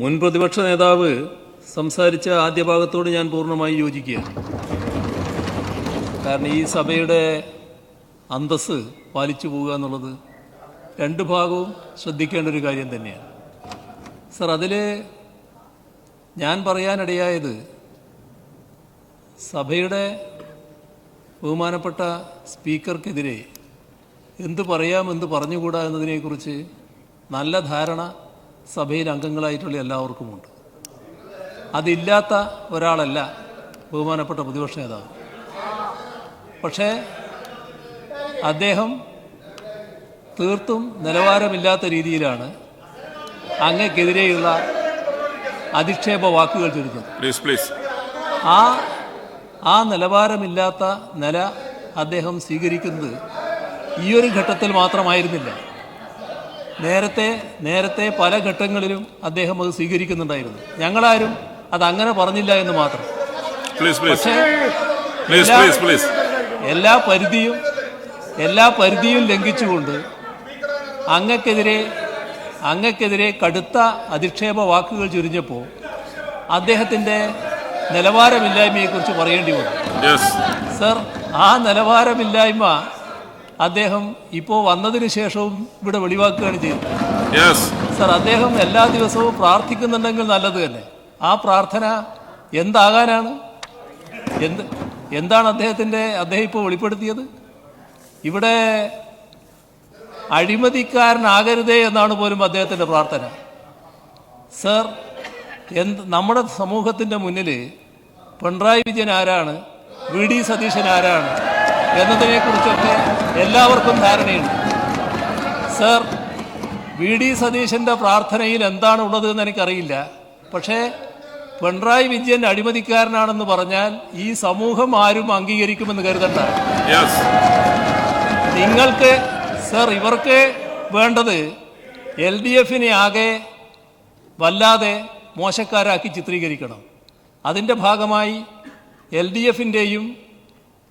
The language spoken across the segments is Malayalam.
മുൻ പ്രതിപക്ഷ നേതാവ് സംസാരിച്ച ആദ്യ ഭാഗത്തോട് ഞാൻ പൂർണമായി യോജിക്കുകയാണ്. കാരണം ഈ സഭയുടെ അന്തസ് പാലിച്ചു പോവുക എന്നുള്ളത് രണ്ട് ഭാഗവും ശ്രദ്ധിക്കേണ്ട ഒരു കാര്യം തന്നെയാണ്. സർ അതിൽ ഞാൻ പറയാനിടയായത് സഭയുടെ ബഹുമാനപ്പെട്ട സ്പീക്കർക്കെതിരെ എന്ത് പറയാം എന്ത് പറഞ്ഞുകൂടാ എന്നതിനെക്കുറിച്ച് നല്ല ധാരണ സഭയിൽ അംഗങ്ങളായിട്ടുള്ള എല്ലാവർക്കുമുണ്ട്. അതില്ലാത്ത ഒരാളല്ല ബഹുമാനപ്പെട്ട പ്രതിപക്ഷ നേതാവ്. പക്ഷേ അദ്ദേഹം തീർത്തും നിലവാരമില്ലാത്ത രീതിയിലാണ് അങ്ങക്കെതിരെയുള്ള അധിക്ഷേപ വാക്കുകൾ ചുരുക്കുന്നത് പ്ലീസ് പ്ലീസ് ആ ആ നിലവാരമില്ലാത്ത നില അദ്ദേഹം സ്വീകരിക്കുന്നത് ഈ ഒരു ഘട്ടത്തിൽ മാത്രമായിരുന്നില്ല. നേരത്തെ നേരത്തെ പല ഘട്ടങ്ങളിലും അദ്ദേഹം അത് സ്വീകരിക്കുന്നുണ്ടായിരുന്നു. ഞങ്ങളാരും അത് അങ്ങനെ പറഞ്ഞില്ല എന്ന് മാത്രം. പക്ഷേ എല്ലാ- പരിധിയും എല്ലാ പരിധിയും ലംഘിച്ചുകൊണ്ട് അങ്ങക്കെതിരെ അങ്ങക്കെതിരെ കടുത്ത അധിക്ഷേപ വാക്കുകൾ ചുരിഞ്ഞപ്പോൾ അദ്ദേഹത്തിന്റെ നിലവാരമില്ലായ്മയെക്കുറിച്ച് പറയേണ്ടി വന്നു. സർ ആ നിലവാരമില്ലായ്മ അദ്ദേഹം ഇപ്പോൾ വന്നതിന് ശേഷവും ഇവിടെ വെളിവാക്കുകയാണ് ചെയ്തത്. സർ അദ്ദേഹം എല്ലാ ദിവസവും പ്രാർത്ഥിക്കുന്നുണ്ടെങ്കിൽ നല്ലത് തന്നെ. ആ പ്രാർത്ഥന എന്താകാനാണ്? എന്ത് എന്താണ് അദ്ദേഹത്തിന്റെ അദ്ദേഹം ഇപ്പോൾ വെളിപ്പെടുത്തിയത്? ഇവിടെ അഴിമതിക്കാരനാകരുതേ എന്നാണ് പോലും അദ്ദേഹത്തിന്റെ പ്രാർത്ഥന. സർ എന്ത് നമ്മുടെ സമൂഹത്തിന്റെ മുന്നിൽ പിണറായി വിജയൻ ആരാണ്? വി ഡി സതീശൻ ആരാണ്? എന്നതിനെക്കുറിച്ചൊക്കെ എല്ലാവർക്കും ധാരണയുണ്ട്. സർ വി ഡി സതീശന്റെ പ്രാർത്ഥനയിൽ എന്താണ് ഉള്ളത് എന്ന് എനിക്കറിയില്ല. പക്ഷേ പിണറായി വിജയൻ അഴിമതിക്കാരനാണെന്ന് പറഞ്ഞാൽ ഈ സമൂഹം ആരും അംഗീകരിക്കുമെന്ന് കരുതണ്ട. നിങ്ങൾക്ക് സർ ഇവർക്ക് വേണ്ടത് എൽ ഡി എഫിനെ ആകെ വല്ലാതെ മോശക്കാരാക്കി ചിത്രീകരിക്കണം. അതിന്റെ ഭാഗമായി എൽ ഡി എഫിന്റെയും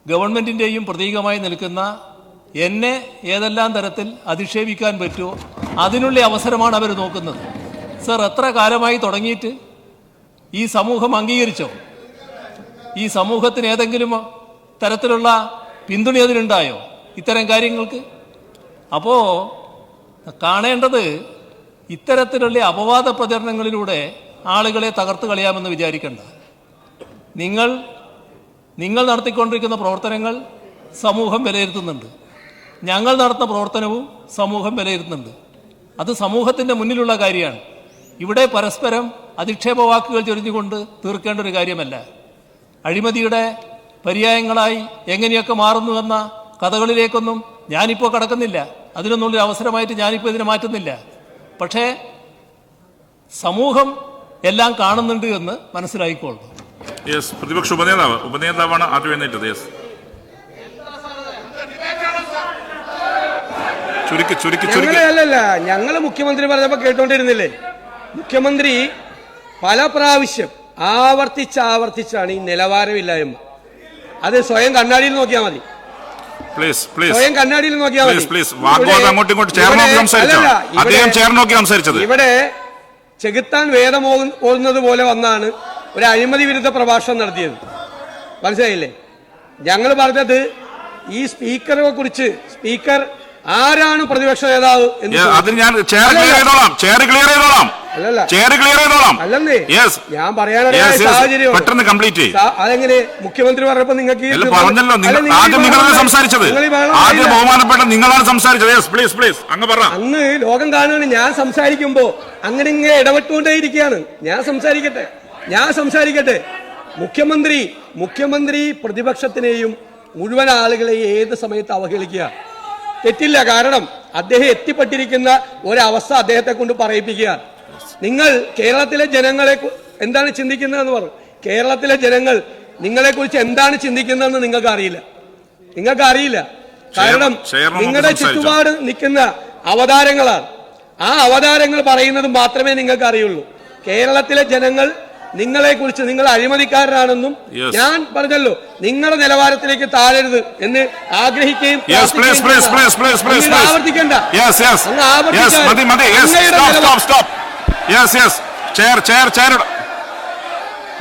ഗവൺമെന്റിന്റെയും പ്രതീകമായി നിൽക്കുന്ന എന്നെ ഏതെല്ലാം തരത്തിൽ അധിക്ഷേപിക്കാൻ പറ്റുമോ അതിനുള്ള അവസരമാണ് അവർ നോക്കുന്നത്. സർ എത്ര കാലമായി തുടങ്ങിയിട്ട് ഈ സമൂഹം അംഗീകരിച്ചോ? ഈ സമൂഹത്തിന് ഏതെങ്കിലും തരത്തിലുള്ള പിന്തുണ അതിനുണ്ടായോ ഇത്തരം കാര്യങ്ങൾക്ക്? അപ്പോൾ കാണേണ്ടത് ഇത്തരത്തിലുള്ള അപവാദ പ്രചരണങ്ങളിലൂടെ ആളുകളെ തകർത്ത് കളയാമെന്ന് വിചാരിക്കേണ്ട. നിങ്ങൾ നിങ്ങൾ നടത്തിക്കൊണ്ടിരിക്കുന്ന പ്രവർത്തനങ്ങൾ സമൂഹം വിലയിരുത്തുന്നുണ്ട്. ഞങ്ങൾ നടത്തുന്ന പ്രവർത്തനവും സമൂഹം വിലയിരുത്തുന്നുണ്ട്. അത് സമൂഹത്തിന്റെ മുന്നിലുള്ള കാര്യമാണ്. ഇവിടെ പരസ്പരം അധിക്ഷേപ വാക്കുകൾ ചൊരിഞ്ഞുകൊണ്ട് തീർക്കേണ്ട ഒരു കാര്യമല്ല. അഴിമതിയുടെ പര്യായങ്ങളായി എങ്ങനെയൊക്കെ മാറുന്നുവെന്ന കഥകളിലേക്കൊന്നും ഞാനിപ്പോൾ കടക്കുന്നില്ല. അതിനൊന്നുള്ളൊരു അവസരമായിട്ട് ഞാനിപ്പോൾ ഇതിനെ മാറ്റുന്നില്ല. പക്ഷേ സമൂഹം എല്ലാം കാണുന്നുണ്ട് എന്ന് മനസ്സിലായിക്കോളൂ. യെസ് പ്രതിപക്ഷ ഉപനേതാവ് ഉപനേതാവാണ് ആദ്യം എഴുന്നേറ്റത്. യെസ് ചുരുക്കി ചുരുക്കി ചുരുക്കി. അല്ലല്ല ഞങ്ങൾ മുഖ്യമന്ത്രി പറഞ്ഞപ്പോ കേട്ടോണ്ടിരുന്നില്ലേ? മുഖ്യമന്ത്രി പല പ്രാവശ്യം ആവർത്തിച്ച് ആവർത്തിച്ചാണ് ഈ നിലവാരമില്ലായ്മ. അത് സ്വയം കണ്ണാടിയിൽ നോക്കിയാൽ മതി. പ്ലീസ് പ്ലീസ് സ്വയം കണ്ണാടിയിൽ നോക്കിയാൽ മതി. പ്ലീസ് പ്ലീസ് വാഗ്വാദം ഇവിടെ- അങ്ങോട്ടും ഇങ്ങോട്ടും ചേർന്ന് നോക്കി ഇവിടെ- സംസാരിച്ചോ? ഇവിടെ- അദ്ദേഹം ചേർന്ന് സംസാരിച്ചത്. ഇവിടെ ചെകുത്താൻ വേദം പോലെ വന്നാണ് ഒരു അഴിമതി വിരുദ്ധ പ്രഭാഷണം നടത്തിയത്. മനസ്സിലായില്ലേ? ഞങ്ങൾ പറഞ്ഞത് ഈ സ്പീക്കറെ കുറിച്ച് സ്പീക്കർ ആരാണ് പ്രതിപക്ഷ നേതാവ് അതിന് ഞാൻ ചെയർ അല്ലല്ല. ക്ലിയർ ചെയ്തോളാം. ചെയർ ക്ലിയർ ചെയ്തോളാം. അല്ലല്ല. ചെയർ ക്ലിയർ ചെയ്തോളാം. യെസ് ഞാൻ പറയാനുള്ള. സാഹചര്യം പെട്ടെന്ന് കംപ്ലീറ്റ്. അതെങ്ങനെ? മുഖ്യമന്ത്രി പറഞ്ഞപ്പോ നിങ്ങൾക്ക് പറഞ്ഞല്ലോ. നിങ്ങൾ ആദ്യം നിങ്ങളാണ് സംസാരിച്ചത്. ആദ്യം ബഹുമാനപ്പെട്ട നിങ്ങളാണ് സംസാരിച്ചത്. യെസ് പ്ലീസ് പ്ലീസ് അങ്ങ് പറ. അന്ന് ലോകം കാണുകയാണ്. ഞാൻ സംസാരിക്കുമ്പോ അങ്ങനെ ഇങ്ങനെ ഇടപെട്ടുകൊണ്ടേയിരിക്കുകയാണ് ഞാൻ സംസാരിക്കട്ടെ. ഞാൻ സംസാരിക്കട്ടെ. മുഖ്യമന്ത്രി മുഖ്യമന്ത്രി പ്രതിപക്ഷത്തിനെയും മുഴുവൻ ആളുകളെയും ഏത് സമയത്ത് അവഹേളിക്കുക? തെറ്റില്ല. കാരണം അദ്ദേഹം എത്തിപ്പെട്ടിരിക്കുന്ന ഒരവസ്ഥ അദ്ദേഹത്തെ കൊണ്ട് പറയിപ്പിക്കുക നിങ്ങൾ കേരളത്തിലെ ജനങ്ങളെ എന്താണ് ചിന്തിക്കുന്നതെന്ന് പറഞ്ഞു കേരളത്തിലെ ജനങ്ങൾ നിങ്ങളെ കുറിച്ച് എന്താണ് ചിന്തിക്കുന്നതെന്ന് നിങ്ങൾക്ക് അറിയില്ല നിങ്ങൾക്ക് അറിയില്ല കാരണം നിങ്ങളുടെ? ചുറ്റുപാട് നിൽക്കുന്ന അവതാരങ്ങളാണ്. ആ അവതാരങ്ങൾ പറയുന്നത് മാത്രമേ നിങ്ങൾക്ക് അറിയുള്ളൂ കേരളത്തിലെ ജനങ്ങൾ നിങ്ങളെ കുറിച്ച് നിങ്ങൾ അഴിമതിക്കാരനാണെന്നും ഞാൻ പറഞ്ഞല്ലോ നിങ്ങളുടെ നിലവാരത്തിലേക്ക് താഴരുത് എന്ന് ആഗ്രഹിക്കുകയും ആവർത്തിക്കണ്ട.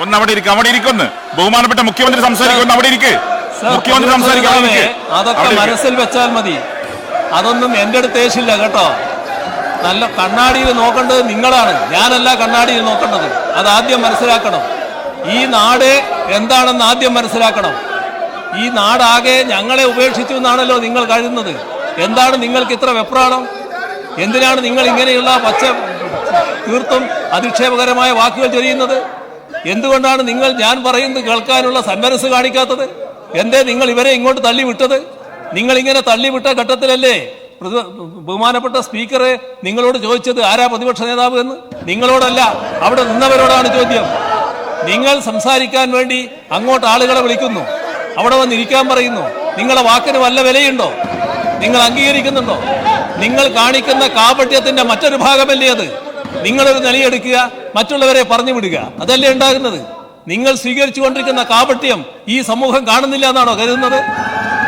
ഒന്ന് അവിടെ ഇരിക്കും അവിടെ ഇരിക്കൊന്ന്. ബഹുമാനപ്പെട്ട മുഖ്യമന്ത്രി സംസാരിക്കുന്നു അവിടെ ഇരിക്കേ. മുഖ്യമന്ത്രി സംസാരിക്കും. അതൊക്കെ മനസ്സിൽ വെച്ചാൽ മതി. അതൊന്നും എന്റെ അടുത്ത് ഏശില്ല കേട്ടോ. നല്ല കണ്ണാടിയിൽ നോക്കേണ്ടത് നിങ്ങളാണ്. ഞാനല്ല കണ്ണാടിയിൽ നോക്കേണ്ടത്. അത് ആദ്യം മനസ്സിലാക്കണം. ഈ നാട് എന്താണെന്ന് ആദ്യം മനസ്സിലാക്കണം. ഈ നാടാകെ ഞങ്ങളെ ഉപേക്ഷിച്ചു എന്നാണല്ലോ നിങ്ങൾ കരുതുന്നത്. എന്താണ് നിങ്ങൾക്ക് ഇത്ര വെപ്രാണം എന്തിനാണ് നിങ്ങൾ ഇങ്ങനെയുള്ള പച്ച തീർത്തും അധിക്ഷേപകരമായ വാക്കുകൾ ചൊരിയുന്നത്? എന്തുകൊണ്ടാണ് നിങ്ങൾ ഞാൻ പറയുന്നത് കേൾക്കാനുള്ള സന്മനസ് കാണിക്കാത്തത്? എന്തേ നിങ്ങൾ ഇവരെ ഇങ്ങോട്ട് തള്ളിവിട്ടത്? നിങ്ങൾ ഇങ്ങനെ തള്ളിവിട്ട ഘട്ടത്തിലല്ലേ? ബഹുമാനപ്പെട്ട സ്പീക്കറെ നിങ്ങളോട് ചോദിച്ചത് ആരാ പ്രതിപക്ഷ നേതാവ് എന്ന്? നിങ്ങളോടല്ല അവിടെ നിന്നവരോടാണ് ചോദ്യം. നിങ്ങൾ സംസാരിക്കാൻ വേണ്ടി അങ്ങോട്ട് ആളുകളെ വിളിക്കുന്നു. അവിടെ വന്നിരിക്കാൻ പറയുന്നു. നിങ്ങളുടെ വാക്കിന് വല്ല വിലയുണ്ടോ? നിങ്ങൾ അംഗീകരിക്കുന്നുണ്ടോ? നിങ്ങൾ കാണിക്കുന്ന കാപട്യത്തിന്റെ മറ്റൊരു ഭാഗമല്ലേ അത്? നിങ്ങളൊരു നിലയെടുക്കുക മറ്റുള്ളവരെ പറഞ്ഞു വിടുക. അതല്ലേ ഉണ്ടാകുന്നത്? നിങ്ങൾ സ്വീകരിച്ചു കൊണ്ടിരിക്കുന്ന കാപട്യം ഈ സമൂഹം കാണുന്നില്ല എന്നാണോ കരുതുന്നത്?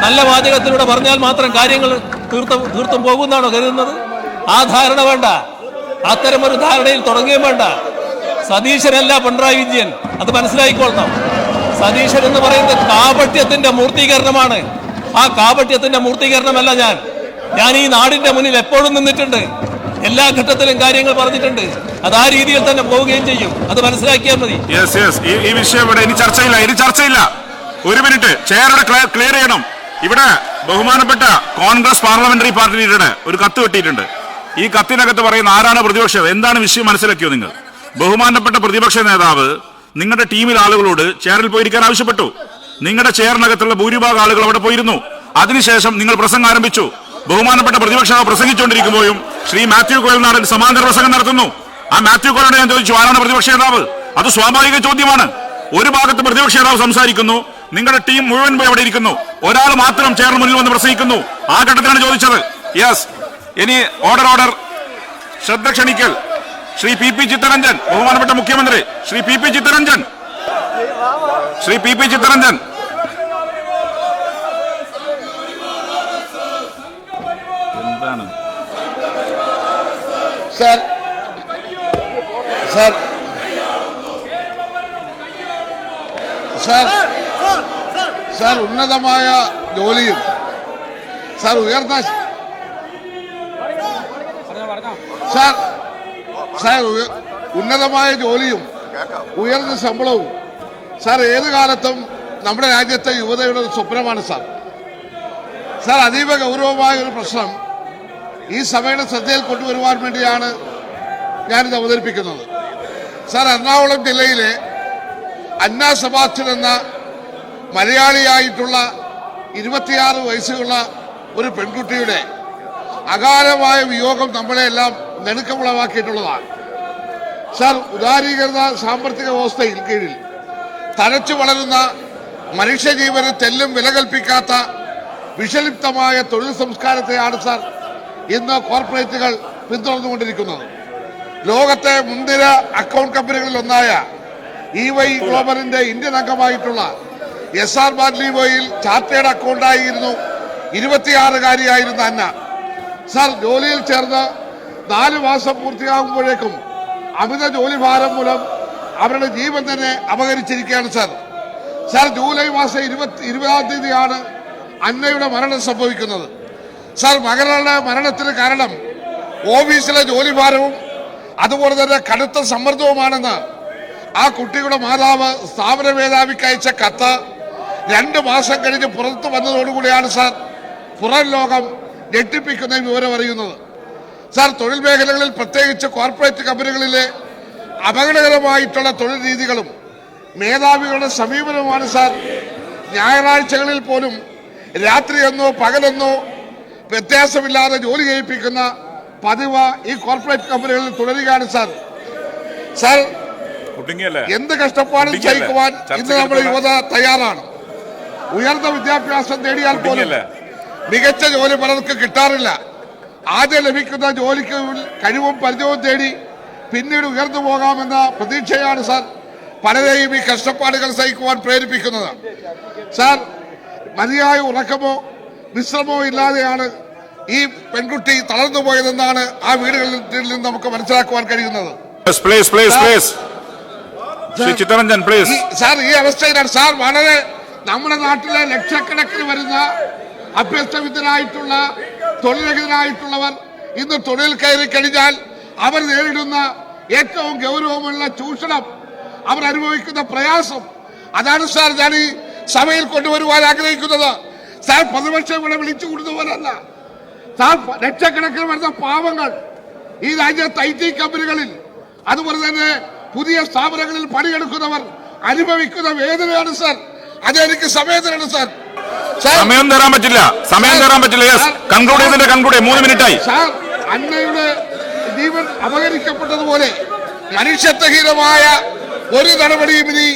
നല്ല വാചകത്തിലൂടെ പറഞ്ഞാൽ മാത്രം കാര്യങ്ങൾ തീർത്തും തീർത്ഥം പോകുമെന്നാണോ കരുതുന്നത്? ആ ധാരണ വേണ്ട. അത്തരമൊരു ധാരണയിൽ തുടങ്ങുകയും വേണ്ട. സതീശനല്ല പിണറായി വിജയൻ. അത് മനസ്സിലായിക്കൊള്ളണം സതീശൻ എന്ന് പറയുന്നത് കാപട്യത്തിന്റെ മൂർത്തീകരണമാണ്. ആ കാപട്യത്തിന്റെ മൂർത്തീകരണമല്ല ഞാൻ. ഞാൻ ഈ നാടിന്റെ മുന്നിൽ എപ്പോഴും നിന്നിട്ടുണ്ട്. എല്ലാ ഘട്ടത്തിലും കാര്യങ്ങൾ പറഞ്ഞിട്ടുണ്ട്. അത് ആ രീതിയിൽ തന്നെ പോവുകയും ചെയ്യും. അത് മനസ്സിലാക്കിയാൽ മതി. ഈ വിഷയം ഇവിടെ ഇനി ചർച്ചയില്ല. ഇനി ചർച്ചയില്ല. ഒരു മിനിറ്റ്. ചെയറുടെ ക്ലിയർ ചെയ്യണം. ഇവിടെ ബഹുമാനപ്പെട്ട കോൺഗ്രസ് പാർലമെന്ററി പാർട്ടി ലീഡറുടെ ഒരു കത്ത് കിട്ടിയിട്ടുണ്ട്. ഈ കത്തിനകത്ത് പറയുന്ന ആരാണ് പ്രതിപക്ഷം? എന്താണ് വിഷയം മനസ്സിലാക്കിയോ നിങ്ങൾ? ബഹുമാനപ്പെട്ട പ്രതിപക്ഷ നേതാവ് നിങ്ങളുടെ ടീമിൽ ആളുകളോട് ചെയറിൽ പോയിരിക്കാൻ ആവശ്യപ്പെട്ടു. നിങ്ങളുടെ ചെയറിനകത്തുള്ള ഭൂരിഭാഗം ആളുകൾ അവിടെ പോയിരുന്നു. അതിനുശേഷം നിങ്ങൾ പ്രസംഗം ആരംഭിച്ചു. ബഹുമാനപ്പെട്ട പ്രതിപക്ഷ പ്രസംഗിച്ചുകൊണ്ടിരിക്കുമ്പോഴും ശ്രീ മാത്യു കോയൽ നാടൻ സമാന്തര പ്രസംഗം നടത്തുന്നു. ആ മാത്യു കോയലോട് ഞാൻ ചോദിച്ചു ആരാണ് പ്രതിപക്ഷ നേതാവ്? അത് സ്വാഭാവിക ചോദ്യമാണ്. ഒരു ഭാഗത്ത് പ്രതിപക്ഷ നേതാവ് സംസാരിക്കുന്നു നിങ്ങളുടെ ടീം മുഴുവൻ പോയി അവിടെ ഇരിക്കുന്നു. ഒരാൾ മാത്രം ചെയർമാൻ മുന്നിൽ വന്ന് പ്രസംഗിക്കുന്നു. ആ ഘട്ടത്തിലാണ് ചോദിച്ചത്. യെസ് ഇനി ഓർഡർ ഓർഡർ ശ്രദ്ധ ക്ഷണിക്കൽ. ശ്രീ പി പി ചിത്തരഞ്ജൻ ബഹുമാനപ്പെട്ട മുഖ്യമന്ത്രി. Shri P P Chittaranjan. Shri P P Chittaranjan. എന്താണ്? സാർ സാർ സാർ സാർ ഉന്നതമായ ജോലിയും. സാർ ഉയർന്ന സാർ സാർ ഉന്നതമായ ജോലിയും ഉയർന്ന ശമ്പളവും. സാർ ഏത് കാലത്തും നമ്മുടെ രാജ്യത്തെ യുവതയുടെ ഒരു സ്വപ്നമാണ് സാർ. സാർ അതീവ ഗൗരവമായ ഒരു പ്രശ്നം ഈ സഭയുടെ ശ്രദ്ധയിൽ കൊണ്ടുവരുവാൻ വേണ്ടിയാണ് ഞാനിത് അവതരിപ്പിക്കുന്നത്. സാർ എറണാകുളം ജില്ലയിലെ അന്നാ സെബാസ്റ്റ്യൻ എന്ന മലയാളിയായിട്ടുള്ള ഇരുപത്തിയാറ് വയസ്സുള്ള ഒരു പെൺകുട്ടിയുടെ അകാലമായ വിയോഗം നമ്മളെല്ലാം നെടുക്കമുളവാക്കിയിട്ടുള്ളതാണ്. സർ ഉദാരീകൃത സാമ്പത്തിക വ്യവസ്ഥയിൽ കീഴിൽ തഴച്ചു വളരുന്ന മനുഷ്യജീവന് തെല്ലും വില കൽപ്പിക്കാത്ത വിഷലിപ്തമായ തൊഴിൽ സംസ്കാരത്തെയാണ് സർ ഇന്ന് കോർപ്പറേറ്റുകൾ പിന്തുടർന്നുകൊണ്ടിരിക്കുന്നത്. ലോകത്തെ മുൻനിര അക്കൗണ്ട് കമ്പനികളിൽ ഒന്നായ ഇ വൈ ഗ്ലോബലിന്റെ ഇന്ത്യൻ അംഗമായിട്ടുള്ള എസ് ആർ ബാഡ്ലിവോയിൽ ചാർട്ടേഡ് അക്കൗണ്ടായിരുന്നു. ഇരുപത്തിയാറുകാരിയായിരുന്ന അന്ന. സാർ ജോലിയിൽ ചേർന്ന് നാല് മാസം പൂർത്തിയാകുമ്പോഴേക്കും അമിത ജോലിഭാരം മൂലം അവരുടെ ജീവൻ തന്നെ അപഹരിച്ചിരിക്കുകയാണ് സാർ. സാർ ജൂലൈ മാസം ഇരുപത്തി ഇരുപതാം തീയതിയാണ് അന്നയുടെ മരണം സംഭവിക്കുന്നത്. സാർ മകളുടെ മരണത്തിന് കാരണം ഓഫീസിലെ ജോലിഭാരവും അതുപോലെ തന്നെ കടുത്ത സമ്മർദ്ദവുമാണെന്ന് ആ കുട്ടിയുടെ മാതാവ് സ്ഥാപന മേധാവിക്ക് അയച്ച കത്ത് രണ്ട് മാസം കഴിഞ്ഞ് പുറത്തു വന്നതോടുകൂടിയാണ് സാർ പുറം ലോകം ഞെട്ടിപ്പിക്കുന്ന വിവരം അറിയുന്നത്. സാർ തൊഴിൽ മേഖലകളിൽ പ്രത്യേകിച്ച് കോർപ്പറേറ്റ് കമ്പനികളിലെ അപകടകരമായിട്ടുള്ള തൊഴിൽ രീതികളും മേധാവികളുടെ സമീപനവുമാണ് സാർ. ഞായറാഴ്ചകളിൽ പോലും രാത്രിയെന്നോ പകലെന്നോ വ്യത്യാസമില്ലാതെ ജോലി ചെയ്യിപ്പിക്കുന്ന പതിവ് ഈ കോർപ്പറേറ്റ് കമ്പനികളിൽ തുടരുകയാണ് സാർ. സാർ എന്ത് കഷ്ടപ്പാടും ചെയ്യിക്കുവാൻ സഹിക്കുവാൻ ഇന്ന് നമ്മുടെ യുവത തയ്യാറാണ്. ഉയർന്ന വിദ്യാഭ്യാസം നേടിയാൽ പോലും മികച്ച ജോലി പലർക്ക് കിട്ടാറില്ല. ആദ്യം ലഭിക്കുന്ന ജോലിക്ക് കഴിവും പരിചയവും തേടി പിന്നീട് ഉയർന്നു പോകാമെന്ന പ്രതീക്ഷയാണ് സാർ പലരെയും ഈ കഷ്ടപ്പാടുകൾ സഹിക്കുവാൻ പ്രേരിപ്പിക്കുന്നത്. സാർ മതിയായ ഉറക്കമോ വിശ്രമോ ഇല്ലാതെയാണ് ഈ പെൺകുട്ടി തളർന്നു പോയതെന്നാണ് ആ വീടുകളിൽ നിന്ന് നമുക്ക് മനസ്സിലാക്കുവാൻ കഴിയുന്നത്. സാർ ഈ അവസ്ഥയിലാണ് സാർ വളരെ നമ്മുടെ നാട്ടിലെ ലക്ഷക്കണക്കിന് വരുന്ന അഭ്യസ്തവിദ്യരായിട്ടുള്ള തൊഴിലരഹിതരായിട്ടുള്ളവർ ഇന്ന് തൊഴിൽ കയറി കഴിഞ്ഞാൽ അവർ നേരിടുന്ന ഏറ്റവും ഗൗരവമുള്ള ചൂഷണം അവർ അനുഭവിക്കുന്ന പ്രയാസം. അതാണ് സാർ ഞാൻ ഈ സഭയിൽ കൊണ്ടുവരുവാൻ ആഗ്രഹിക്കുന്നത്. സാർ പ്രതിപക്ഷം ഇവിടെ വിളിച്ചു കൂടുന്നവരല്ല സാർ ലക്ഷക്കണക്കിന് വരുന്ന പാവങ്ങൾ ഈ രാജ്യത്ത് ഐ ടി കമ്പനികളിൽ അതുപോലെ തന്നെ പുതിയ സ്ഥാപനങ്ങളിൽ പണിയെടുക്കുന്നവർ അനുഭവിക്കുന്ന വേദനയാണ് സാർ. അതെനിക്ക് സമയത്തിനാണ് സാർ. സാർ സമയം തരാൻ പറ്റില്ല. സമയം തരാൻ പറ്റില്ല. യെസ് കൺക്ലൂഡ് ചെയ്തിട്ട് കൺക്ലൂഡ് മൂന്ന് മിനിറ്റായി സാർ അന്നയുടെ ജീവൻ അപഹരിക്കപ്പെട്ടതുപോലെ മനുഷ്യത്വഹീനമായ ഒരു നടപടിയും ഇനി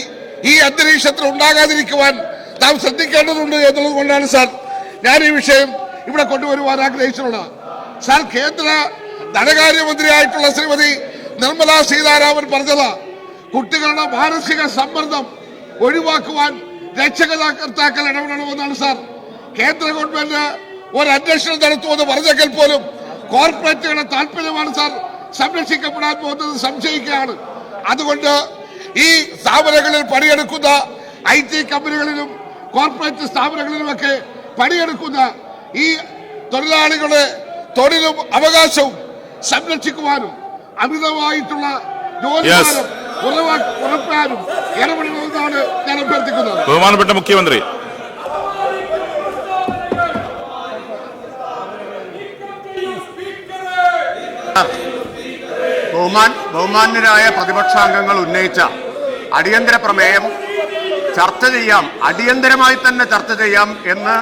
ഈ അന്തരീക്ഷത്തിൽ ഉണ്ടാകാതിരിക്കുവാൻ നാം ശ്രദ്ധിക്കേണ്ടതുണ്ട് എന്നുള്ളത് കൊണ്ടാണ് സാർ ഞാൻ ഈ വിഷയം ഇവിടെ കൊണ്ടുവരുവാൻ ആഗ്രഹിച്ചിട്ടുള്ളത്. സാർ കേന്ദ്ര ധനകാര്യമന്ത്രിയായിട്ടുള്ള ശ്രീമതി നിർമ്മല സീതാരാമൻ പറഞ്ഞത് കുട്ടികളുടെ മാനസിക സമ്മർദ്ദം ഒഴിവാക്കുവാൻ രക്ഷകർത്താക്കൾ ഇടപെടണമെന്നാണ് സാർ. കേന്ദ്ര ഗവൺമെന്റ് ഒരു അന്വേഷണം നടത്തുമെന്ന് പറഞ്ഞെങ്കിൽ പോലും കോർപ്പറേറ്റുകളുടെ താല്പര്യമാണ് സാർ സംരക്ഷിക്കപ്പെടാൻ പോകുന്നത് സംശയിക്കുകയാണ്. അതുകൊണ്ട് ഈ സ്ഥാപനങ്ങളിൽ പണിയെടുക്കുന്ന ഐ ടി കമ്പനികളിലും കോർപ്പറേറ്റ് സ്ഥാപനങ്ങളിലുമൊക്കെ പണിയെടുക്കുന്ന ഈ തൊഴിലാളികളുടെ തൊഴിലും അവകാശവും സംരക്ഷിക്കുവാനും അമിതമായിട്ടുള്ള ജോലിഭാരം ഉറപ്പാനും ഇടപെടണമെന്നാണ് ഞാൻ അഭ്യർത്ഥിക്കുന്നത് ബഹുമാനപ്പെട്ട മുഖ്യമന്ത്രി. ബഹുമാൻ ബഹുമാന്യരായ പ്രതിപക്ഷാംഗങ്ങൾ ഉന്നയിച്ച അടിയന്തര പ്രമേയം ചർച്ച ചെയ്യാം. അടിയന്തരമായി തന്നെ ചർച്ച ചെയ്യാം എന്ന്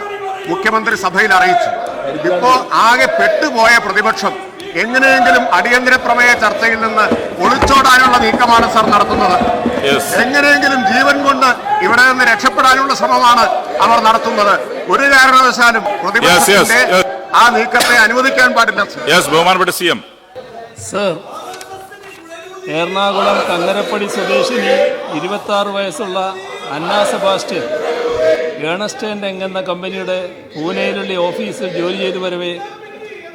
മുഖ്യമന്ത്രി സഭയിൽ അറിയിച്ചു. ഇപ്പോ ആകെ പെട്ടുപോയ പ്രതിപക്ഷം എങ്ങനെയെങ്കിലും അടിയന്തര പ്രമേയ ചർച്ചയിൽ നിന്ന് ഒളിച്ചോടാനുള്ള നീക്കമാണ് സർ നടത്തുന്നത്. യെസ് എങ്ങനെയെങ്കിലും ജീവൻ കൊണ്ട് ഇവിടെ നിന്ന് രക്ഷപ്പെടാനുള്ള ശ്രമമാണ് അവർ നടത്തുന്നത്. ഒരു കാരണവശാലും പ്രതിപക്ഷത്തിന്റെ ആ നീക്കത്തെ അനുവദിക്കാൻ പാടില്ല യെസ് ബഹുമാനപ്പെട്ട C M. Sir Ernakulam Kangarappady സ്വദേശിനി ഇരുപത്തി ആറ് വയസ്സുള്ള അന്നാ സെബാസ്റ്റ്യൻ ഏണസ്റ്റ് ആൻഡ് എന്ന കമ്പനിയുടെ പൂനെയിലുള്ള ഓഫീസിൽ ജോലി ചെയ്തു വരവേ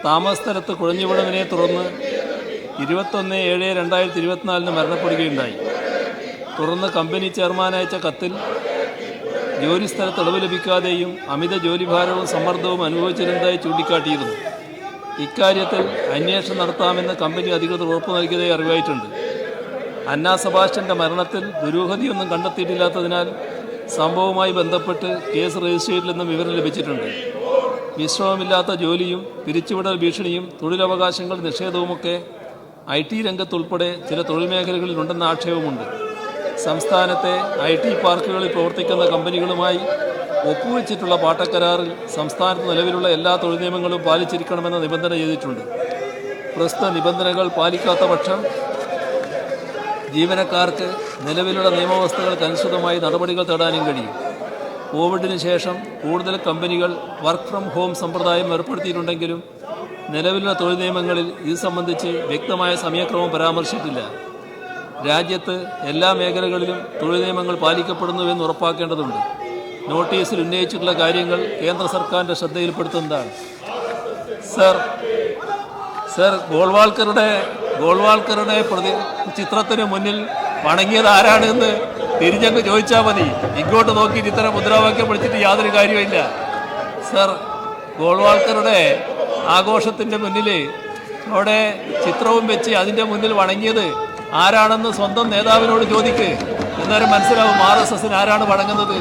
താമസ സ്ഥലത്ത് കുഴഞ്ഞുവിടവിനെ തുടർന്ന് ഇരുപത്തൊന്ന് ഏഴ് രണ്ടായിരത്തി ഇരുപത്തിനാലിന് മരണപ്പെടുകയുണ്ടായി. തുടർന്ന് കമ്പനി ചെയർമാൻ അയച്ച കത്തിൽ ജോലി സ്ഥലത്ത് ഇളവ് ലഭിക്കാതെയും അമിത ജോലിഭാരവും സമ്മർദ്ദവും അനുഭവിച്ചിരുന്നതായി ചൂണ്ടിക്കാട്ടിയിരുന്നു. ഇക്കാര്യത്തിൽ അന്വേഷണം നടത്താമെന്ന് കമ്പനി അധികൃതർ ഉറപ്പു നൽകിയതായി അറിവായിട്ടുണ്ട്. അന്ന സെബാസ്റ്റ്യന്റെ മരണത്തിൽ ദുരൂഹതയൊന്നും കണ്ടെത്തിയിട്ടില്ലാത്തതിനാൽ സംഭവവുമായി ബന്ധപ്പെട്ട് കേസ് രജിസ്റ്റർ ചെയ്തില്ലെന്നും വിവരം ലഭിച്ചിട്ടുണ്ട്. വിശ്രമമില്ലാത്ത ജോലിയും പിരിച്ചുവിടൽ ഭീഷണിയും തൊഴിലവകാശങ്ങൾ നിഷേധവുമൊക്കെ ഐ ടി രംഗത്തുൾപ്പെടെ ചില തൊഴിൽ മേഖലകളിലുണ്ടെന്ന ആക്ഷേപമുണ്ട്. സംസ്ഥാനത്തെ ഐ ടി പാർക്കുകളിൽ പ്രവർത്തിക്കുന്ന കമ്പനികളുമായി ഒപ്പുവെച്ചിട്ടുള്ള പാട്ടക്കരാറിൽ സംസ്ഥാനത്ത് നിലവിലുള്ള എല്ലാ തൊഴിൽ നിയമങ്ങളും പാലിച്ചിരിക്കണമെന്ന നിബന്ധന ചെയ്തിട്ടുണ്ട്. പ്രസ്തുത നിബന്ധനകൾ പാലിക്കാത്ത പക്ഷം ജീവനക്കാർക്ക് നിലവിലുള്ള നിയമവ്യവസ്ഥകൾക്ക് അനുസൃതമായി നടപടികൾ തേടാനും കഴിയും. കോവിഡിന് ശേഷം കൂടുതൽ കമ്പനികൾ വർക്ക് ഫ്രം ഹോം സമ്പ്രദായം ഏർപ്പെടുത്തിയിട്ടുണ്ടെങ്കിലും നിലവിലുള്ള തൊഴിൽ നിയമങ്ങളിൽ ഇത് സംബന്ധിച്ച് വ്യക്തമായ സമയക്രമം പരാമർശിച്ചിട്ടില്ല. രാജ്യത്ത് എല്ലാ മേഖലകളിലും തൊഴിൽ നിയമങ്ങൾ പാലിക്കപ്പെടുന്നുവെന്ന് ഉറപ്പാക്കേണ്ടതുണ്ട്. നോട്ടീസിൽ ഉന്നയിച്ചിട്ടുള്ള കാര്യങ്ങൾ കേന്ദ്ര സർക്കാരിന്റെ ശ്രദ്ധയിൽപ്പെടുത്തുന്നതാണ്. സർ സർ ഗോൾവാൾക്കറുടെ ഗോൾവാൾക്കറുടെ പ്രതി ചിത്രത്തിന് മുന്നിൽ വണങ്ങിയത് ആരാണ് എന്ന് തിരിഞ്ഞങ്ങ് ചോദിച്ചാൽ മതി. ഇങ്ങോട്ട് നോക്കി ഇത്തരം മുദ്രാവാക്യം വിളിച്ചിട്ട് യാതൊരു കാര്യമില്ല സർ ഗോൾവാൾക്കറുടെ ആഘോഷത്തിന്റെ മുന്നിൽ അവിടെ ചിത്രവും വെച്ച് അതിന്റെ മുന്നിൽ വണങ്ങിയത് ആരാണെന്ന് സ്വന്തം നേതാവിനോട് ചോദിക്ക്. എന്നാലും മനസ്സിലാവും ആർ എസ് എസിന് ആരാണ് വണങ്ങുന്നത്.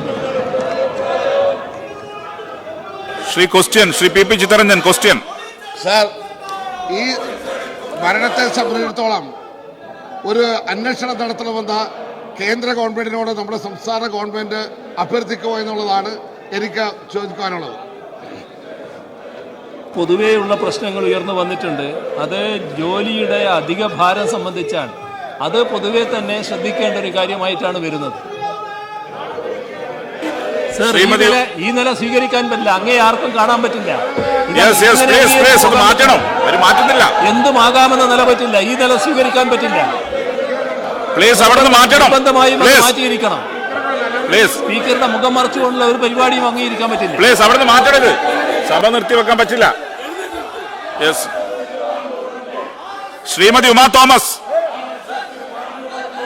Shri question Shri P P Chittaranjan question. Sir ഈ മരണത്തെ സംബന്ധിച്ചിടത്തോളം ഒരു അന്വേഷണം നടത്തണമെന്ന കേന്ദ്ര ഗവൺമെന്റിനോട് നമ്മുടെ സംസ്ഥാന ഗവൺമെന്റ് അഭ്യർത്ഥിക്കുമോ എന്നുള്ളതാണ് എനിക്ക് ചോദിക്കാനുള്ളത്. പൊതുവെയുള്ള പ്രശ്നങ്ങൾ ഉയർന്നു വന്നിട്ടുണ്ട്. അത് ജോലിയുടെ അധിക ഭാരം സംബന്ധിച്ചാണ്. അത് പൊതുവെ തന്നെ ശ്രദ്ധിക്കേണ്ട ഒരു കാര്യമായിട്ടാണ് വരുന്നത്. സർ ഈ ശ്രീമതി- നില ഈ നില സ്വീകരിക്കാൻ പറ്റില്ല. അങ്ങേ ആർക്കും കാണാൻ പറ്റില്ല. എന്തുമാകാമെന്ന നില പറ്റില്ല. ഈ നില സ്വീകരിക്കാൻ പറ്റില്ല. പ്ലീസ് അവിടെ നിന്ന് മാറ്റണം. പ്ലീസ് മാറ്റിയിരിക്കണം. പ്ലീസ് സ്പീക്കറുടെ മുഖം മറച്ചുകൊണ്ടുള്ള ഒരു പരിപാടിയും അംഗീകരിക്കാൻ പറ്റില്ല. പ്ലീസ് അവിടെ നിന്ന് മാറ്റരുത് സഭ നിർത്തിവെക്കാൻ പറ്റില്ല. യെസ് ശ്രീമതി ഉമാ തോമസ്.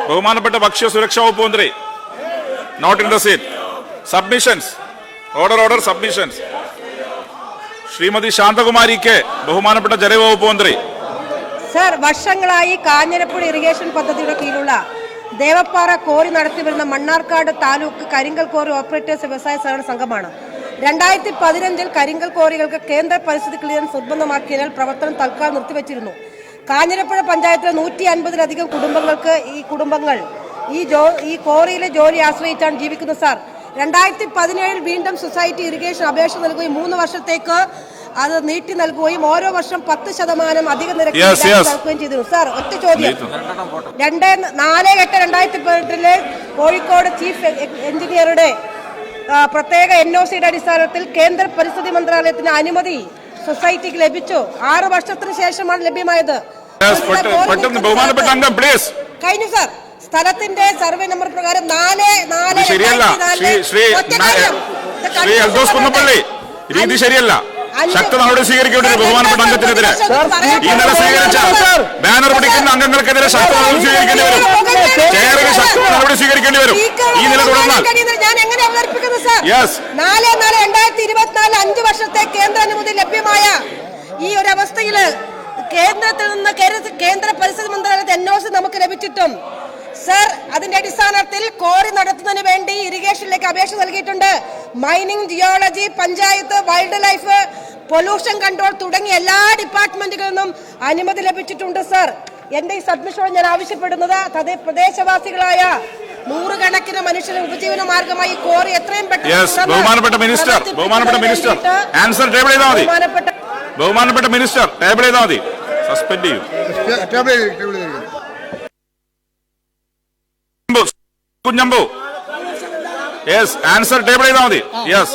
ബഹുമാനപ്പെട്ട ഭക്ഷ്യ സുരക്ഷാ വകുപ്പ് മന്ത്രി. Not in the seat submissions order order submissions Shrimati ശാന്തകുമാരിക്ക് K. ബഹുമാനപ്പെട്ട ജലവകുപ്പ് മന്ത്രി. സർ വർഷങ്ങളായി കാഞ്ഞിരപ്പുഴ ഇറിഗേഷൻ പദ്ധതിയുടെ കീഴിലുള്ള ദേവപ്പാറ കോറി നടത്തിവരുന്ന മണ്ണാർക്കാട് താലൂക്ക് കരിങ്കൽ കോറി ഓപ്പറേറ്റേഴ്സ് വ്യവസായ സഹകരണ സംഘമാണ്. രണ്ടായിരത്തി പതിനഞ്ചിൽ കരിങ്കൽ കോറികൾക്ക് കേന്ദ്ര പരിസ്ഥിതി ക്ലിയറൻസ് നിർബന്ധമാക്കിയതിനാൽ പ്രവർത്തനം തൽക്കാലം നിർത്തിവച്ചിരുന്നു. കാഞ്ഞിരപ്പുഴ പഞ്ചായത്തിലെ നൂറ്റി അൻപതിലധികം കുടുംബങ്ങൾക്ക് ഈ കുടുംബങ്ങൾ ഈ ജോ ഈ കോറിയിലെ ജോലി ആശ്രയിച്ചാണ് ജീവിക്കുന്നത് സാർ. രണ്ടായിരത്തി പതിനേഴിൽ വീണ്ടും സൊസൈറ്റി ഇറിഗേഷൻ അപേക്ഷ നൽകുകയും മൂന്ന് വർഷത്തേക്ക് അത് നീട്ടി നൽകുകയും ഓരോ വർഷം പത്ത് ശതമാനം അധിക നിരക്ക്. നൽകുകയും ചെയ്തിരുന്നു. സാർ ഒറ്റ ചോദ്യം. രണ്ട് നാല് എട്ട് രണ്ടായിരത്തി പതിനെട്ടിലെ കോഴിക്കോട് ചീഫ് എഞ്ചിനീയറുടെ പ്രത്യേക എൻ ഒ സിയുടെ അടിസ്ഥാനത്തിൽ കേന്ദ്ര പരിസ്ഥിതി മന്ത്രാലയത്തിന് അനുമതി സൊസൈറ്റിക്ക് ലഭിച്ചു. ആറ് വർഷത്തിന് ശേഷമാണ് ലഭ്യമായത്. കഴിഞ്ഞു സാർ. സ്ഥലത്തിന്റെ സർവേ നമ്പർ പ്രകാരം നാല് നാല് ശരിയല്ല ശ്രീ ശ്രീ എൽദോസ് കുന്നപ്പള്ളി രീതി ശരിയല്ല ശക്ത നടപടി സ്വീകരിക്കേണ്ടത് ബഹുമാനപ്പെട്ട അംഗത്തിനെതിരെ ഈ നില സ്വീകരിച്ച ബാനർ പിടിക്കുന്ന അംഗങ്ങൾക്കെതിരെ ശക്ത നടപടി സ്വീകരിക്കേണ്ടി വരും ചെയറിന് ശക്ത നടപടി സ്വീകരിക്കേണ്ടി വരും ഈ നില തുടർന്നാൽ Yes. നാല് നാല് രണ്ടായിരത്തി ഇരുപത്തിനാല് അഞ്ച് വർഷത്തെ കേന്ദ്ര അനുമതി ലഭ്യമായ ഈ ഒരു അവസ്ഥയിൽ കേന്ദ്രത്തിൽ നിന്ന് കേന്ദ്ര പരിസ്ഥിതി മന്ത്രാലയത്തെ എൻഒസി നമുക്ക് ലഭിച്ചിട്ടും സർ അതിന്റെ അടിസ്ഥാനത്തിൽ കോറി നടത്തുന്നതിന് വേണ്ടി ഇറിഗേഷനിലേക്ക് അപേക്ഷ നൽകിയിട്ടുണ്ട്. Mining geology panchayat wildlife pollution control തുടങ്ങിയ എല്ലാ ഡിപ്പാർട്ട്മെന്റുകളിൽ നിന്നും അനുമതി ലഭിച്ചിട്ടുണ്ട് സർ. എന്റെ ഈ സബ്മിഷനോട് ഞാൻ ആവശ്യപ്പെടുന്നത് തദ്ദേശ പ്രദേശവാസികളായ നൂറുകണക്കിന് മനുഷ്യരെ ഉപജീവന മാർഗമായി കോറി എത്രയും പെട്ടെന്ന് യെസ് ബഹുമാനപ്പെട്ട മിനിസ്റ്റർ ബഹുമാനപ്പെട്ട മിനിസ്റ്റർ ആൻസർ ടേബിൾ ചെയ്താൽ മതി. ബഹുമാനപ്പെട്ട മിനിസ്റ്റർ ടേബിൾ ചെയ്താൽ മതി. സസ്പെൻഡ് ചെയ്യും Kunhambu, Kunhambu. Yes answer table ചെയ്താൽ മതി. യെസ്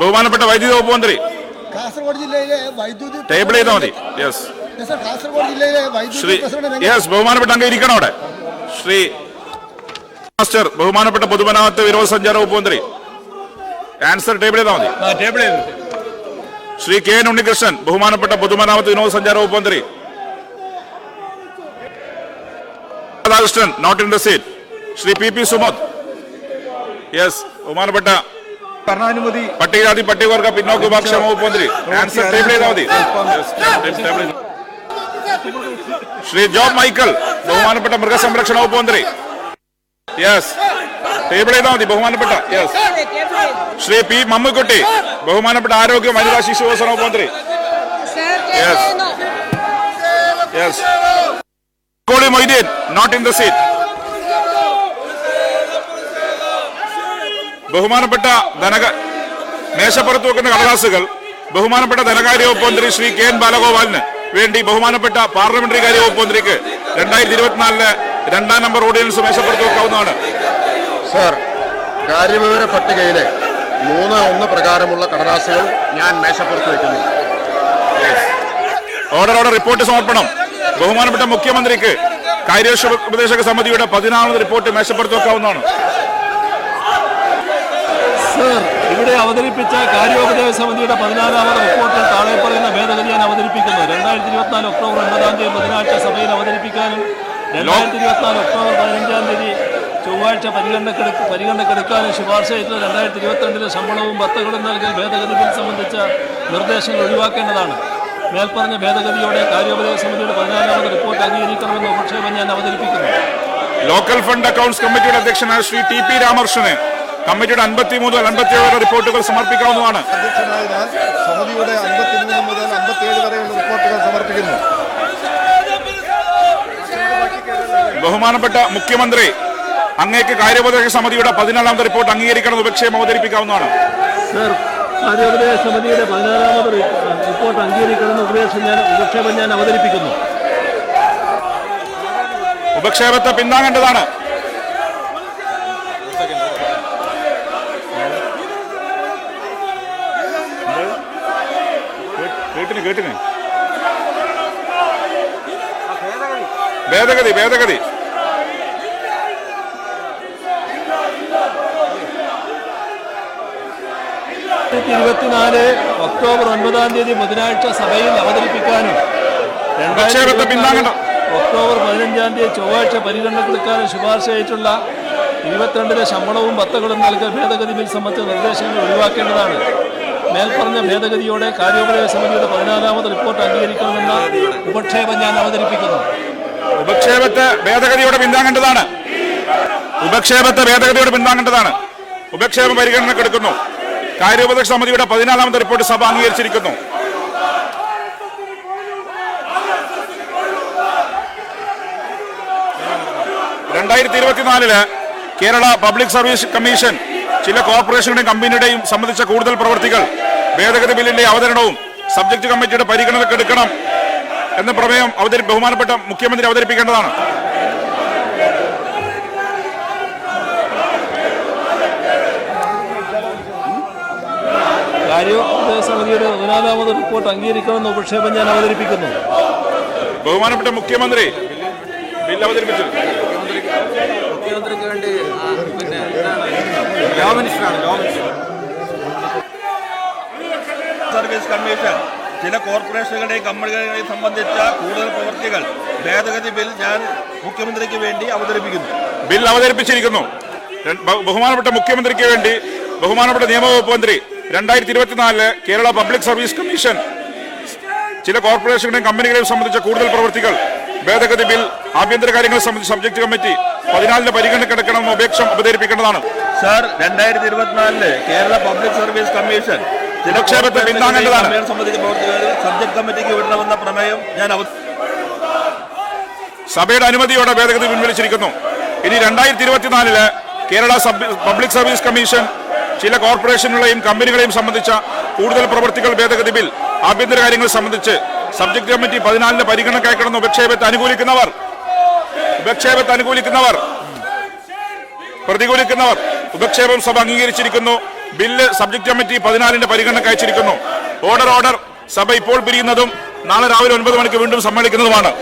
ബഹുമാനപ്പെട്ട വൈദ്യുതി വകുപ്പ് മന്ത്രി. കാസർഗോഡ് ജില്ലയിലെ വൈദ്യുതി ടേബിൾ ചെയ്താൽ മതി. യെസ് സാർ കാസർഗോഡ് ജില്ലയിലെ ശ്രീ യെസ് ബഹുമാനപ്പെട്ട അംഗം ഇരിക്കണം അവിടെ. ശ്രീ മാസ്റ്റർ ബഹുമാനപ്പെട്ട പൊതുമരാമത്ത് വിനോദസഞ്ചാര വകുപ്പ് മന്ത്രി. ആൻസർ ടേബിൾ ചെയ്താൽ മതി. ടേബിൾ ചെയ്തു. ശ്രീ കെ എൻ ഉണ്ണികൃഷ്ണൻ ബഹുമാനപ്പെട്ട പൊതുമരാമത്ത് വിനോദസഞ്ചാര വകുപ്പ് മന്ത്രി. Radhakrishnan not in the seat Shri P P Sumath yes ബഹുമാനപ്പെട്ട ഭരണാനുമതി പട്ടികജാതി പട്ടികവർഗ പിന്നോക്ക വിഭാഗ വകുപ്പ് മന്ത്രി. ആൻസർ ടേബിൾ ചെയ്താൽ മതി. ശ്രീ ജോബ് മൈക്കൽ ബഹുമാനപ്പെട്ട മൃഗസംരക്ഷണ വകുപ്പ് മന്ത്രി. യെസ് ടേബിൾ ചെയ്താൽ മതി ബഹുമാനപ്പെട്ട. യെസ് ശ്രീ പി മമ്മുക്കുട്ടി ബഹുമാനപ്പെട്ട ആരോഗ്യ വനിതാ ശിശു വികസന വകുപ്പ് മന്ത്രി. Yes yes Koli Moideen not in the seat ബഹുമാനപ്പെട്ട ധനക മേശപ്പുറത്ത് വെക്കുന്ന കടലാസുകൾ ബഹുമാനപ്പെട്ട ധനകാര്യ വകുപ്പ് മന്ത്രി ശ്രീ കെ എൻ ബാലഗോപാലിന് വേണ്ടി ബഹുമാനപ്പെട്ട പാർലമെന്ററി കാര്യ വകുപ്പ് മന്ത്രിക്ക് രണ്ടായിരത്തി ഇരുപത്തിനാലിലെ രണ്ടാം നമ്പർ ഓർഡിനൻസ് മേശപ്പുറത്ത് വെക്കാവുന്നതാണ്. സർ കാര്യവിവര പട്ടികയിലെ മൂന്ന് ഒന്ന് പ്രകാരമുള്ള കടലാസുകൾ ഞാൻ മേശപ്പുറത്ത് വയ്ക്കുന്നു ഓർഡർ ഓർഡർ റിപ്പോർട്ട് സമർപ്പണം. ബഹുമാനപ്പെട്ട മുഖ്യമന്ത്രിക്ക് കാര്യോപദേശക സമിതിയുടെ പതിനാറാമത് റിപ്പോർട്ട് മേശപ്പുറത്ത് വെക്കാവുന്നതാണ്. ഇവിടെ അവതരിപ്പിച്ച കാര്യോപദേശ സമിതിയുടെ പതിനാലാമത് റിപ്പോർട്ടിൽ താഴെ പറയുന്ന ഭേദഗതി ഞാൻ അവതരിപ്പിക്കുന്നു. രണ്ടായിരത്തി ഇരുപത്തിനാല് ഒക്ടോബർ ഒൻപതാം തീയതി ബുധനാഴ്ച സഭയിൽ അവതരിപ്പിക്കാനും രണ്ടായിരത്തി ഇരുപത്തിനാല് ഒക്ടോബർ പതിനഞ്ചാം തീയതി ചൊവ്വാഴ്ച പരിഗണനക്കെടുക്ക പരിഗണനക്കെടുക്കാനും ശുപാർശ ചെയ്തത് രണ്ടായിരത്തി ഇരുപത്തിരണ്ടിലെ ശമ്പളവും ഭത്തകളും നൽകൽ ഭേദഗതി ബിൽ സംബന്ധിച്ച നിർദ്ദേശങ്ങൾ ഒഴിവാക്കേണ്ടതാണ്. മേൽപ്പറഞ്ഞ ഭേദഗതിയോടെ കാര്യോപദേശ സമിതിയുടെ പതിനാലാമത് റിപ്പോർട്ട് അംഗീകരിക്കണമെന്ന പ്രക്ഷേപം ഞാൻ അവതരിപ്പിക്കുന്നു. ലോക്കൽ ഫണ്ട് അക്കൗണ്ട്സ് കമ്മിറ്റിയുടെ അധ്യക്ഷനായ ശ്രീ ടി പി രാമകൃഷ്ണന് കമ്മിറ്റിയുടെ അൻപത്തി മൂന്ന് മുതൽ അൻപത്തി ഏഴ് റിപ്പോർട്ടുകൾ സമർപ്പിക്കാവുന്നതാണ്. സമിതിയുടെ അൻപത്തിമൂന്ന് മുതൽ അൻപത്തിയേഴ് വരെയുള്ള റിപ്പോർട്ടുകൾ സമർപ്പിക്കുന്നു. ബഹുമാനപ്പെട്ട മുഖ്യമന്ത്രി അങ്ങേക്ക് കാര്യോപദേശ സമിതിയുടെ പതിനാലാമത് റിപ്പോർട്ട് അംഗീകരിക്കണമെന്ന് ഉപക്ഷേപം അവതരിപ്പിക്കാവുന്നതാണ്. സർ കാര്യോപദേശ സമിതിയുടെ പതിനാലാമത് റിപ്പോർട്ട് അംഗീകരിക്കണമെന്ന് ഉപദേശം ഞാൻ ഉപക്ഷേപം ഞാൻ അവതരിപ്പിക്കുന്നു. ഉപക്ഷേപത്തെ പിന്താങ്ങേണ്ടതാണ്. കേട്ടിന്? ഭേദഗതി ഭേദഗതി. ഇരുപത്തിനാല് ഒക്ടോബർ ഒൻപതാം തീയതി ബുധനാഴ്ച സഭയിൽ അവതരിപ്പിക്കാനും ഒക്ടോബർ പതിനഞ്ചാം തീയതി ചൊവ്വാഴ്ച പരിഗണനക്കെടുക്കാൻ ശുപാർശ ചെയ്തിട്ടുള്ള ഇരുപത്തിരണ്ടിലെ ശമ്പളവും ഭത്തകളും നൽകിയ ഭേദഗതി ബിൽ സംബന്ധിച്ച നിർദ്ദേശങ്ങൾ ഒഴിവാക്കേണ്ടതാണ്. മേൽപ്പറഞ്ഞ ഭേദഗതിയോടെ കാര്യോപദേശ സമിതിയുടെ പതിനാലാമത് റിപ്പോർട്ട് അംഗീകരിക്കണമെന്ന ഉപക്ഷേപം ഞാൻ അവതരിപ്പിക്കുന്നു. ഉപക്ഷേപത്തെ ഭേദഗതിയോടെ പിന്താങ്ങേണ്ടതാണ് ഉപക്ഷേപത്തെ ഭേദഗതിയോടെ പിന്താങ്ങേണ്ടതാണ് ഉപക്ഷേപം പരിഗണനക്ക് എടുക്കുന്നു. കാര്യോപദേശ സമിതിയുടെ പതിനാലാമത്തെ റിപ്പോർട്ട് സഭ അംഗീകരിച്ചിരിക്കുന്നു. രണ്ടായിരത്തി ഇരുപത്തിനാലിൽ കേരള പബ്ലിക് സർവീസ് കമ്മീഷൻ ചില കോർപ്പറേഷനുടെയും കമ്പനിയുടെയും സംബന്ധിച്ച കൂടുതൽ പ്രവർത്തികൾ ഭേദഗതി ബില്ലിന്റെ അവതരണവും സബ്ജക്ട് കമ്മിറ്റിയുടെ പരിഗണനയ്ക്ക് എടുക്കണം എന്ന പ്രമേയം അവതരി ബഹുമാനപ്പെട്ട മുഖ്യമന്ത്രി അവതരിപ്പിക്കേണ്ടതാണ്. കാര്യോപദേശ സമിതിയുടെ പതിനാലാമത് റിപ്പോർട്ട് അംഗീകരിക്കണമെന്ന് ഉപക്ഷേപം ഞാൻ അവതരിപ്പിക്കുന്നു. ബഹുമാനപ്പെട്ട മുഖ്യമന്ത്രി ബില്ല് അവതരിപ്പിച്ചു. മുഖ്യമന്ത്രിക്ക് വേണ്ടി ലോ മിനിസ്റ്ററാണ് ലോ മിനിസ്റ്റർ സർവീസ് കമ്മീഷൻ ചില കോർപ്പറേഷനുകളെയും കമ്പനികളെയും സംബന്ധിച്ച കൂടുതൽ പ്രവൃത്തികൾ ഭേദഗതി ബിൽ ഞാൻ മുഖ്യമന്ത്രിക്ക് വേണ്ടി അവതരിപ്പിക്കുന്നു. ബിൽ അവതരിപ്പിച്ചിരിക്കുന്നു. ബഹുമാനപ്പെട്ട മുഖ്യമന്ത്രിക്ക് വേണ്ടി ബഹുമാനപ്പെട്ട നിയമവകുപ്പ് മന്ത്രി രണ്ടായിരത്തി ഇരുപത്തിനാലിൽ കേരള പബ്ലിക് സർവീസ് കമ്മീഷൻ ചില കോർപ്പറേഷനുകളെയും കമ്പനികളെയും സംബന്ധിച്ച കൂടുതൽ പ്രവൃത്തികൾ ഭേദഗതി ബിൽ ആഭ്യന്തര കാര്യങ്ങളെ സംബന്ധിച്ച് സബ്ജക്ട് കമ്മിറ്റി പതിനാലിന് പരിഗണനക്കെടുക്കണമെന്ന് അപേക്ഷ അവതരിപ്പിക്കേണ്ടതാണ് സാർ രണ്ടായിരത്തി ഇരുപത്തിനാലിൽ കേരള പബ്ലിക് സർവീസ് കമ്മീഷൻ ജലക്ഷേപത്തെ പിന്താങ്ങേണ്ടതാണ്. സംബന്ധിച്ച സബ്ജക്ട് കമ്മിറ്റിക്ക് വിടണമെന്ന പ്രമേയം ഞാൻ സഭയുടെ അനുമതിയോടെ ഭേദഗതി പിൻവലിച്ചിരിക്കുന്നു ഇനി രണ്ടായിരത്തി ഇരുപത്തിനാലിൽ കേരള പബ്ലിക് സർവീസ് കമ്മീഷൻ ചില കോർപ്പറേഷനുകളെയും കമ്പനികളെയും സംബന്ധിച്ച കൂടുതൽ പ്രവൃത്തികൾ ഭേദഗതി ബിൽ ആഭ്യന്തര കാര്യങ്ങൾ സംബന്ധിച്ച് സബ്ജക്ട് കമ്മിറ്റി പതിനാലിന് പരിഗണന കേൾക്കണമെന്ന് ഉപക്ഷേപത്തെ അനുകൂലിക്കുന്നവർ ഉപക്ഷേപത്തെ അനുകൂലിക്കുന്നവർ. പ്രതികൂലിക്കുന്നവർ. ഉപക്ഷേപം സഭ അംഗീകരിച്ചിരിക്കുന്നു. ബില്ല് സബ്ജക്ട് കമ്മിറ്റി പതിനാലിന്റെ പരിഗണനയ്ക്ക് അയച്ചിരിക്കുന്നു. ഓർഡർ ഓർഡർ സഭ ഇപ്പോൾ പിരിയുന്നതും നാളെ രാവിലെ ഒൻപത് മണിക്ക് വീണ്ടും സമ്മേളിക്കുന്നതുമാണ്.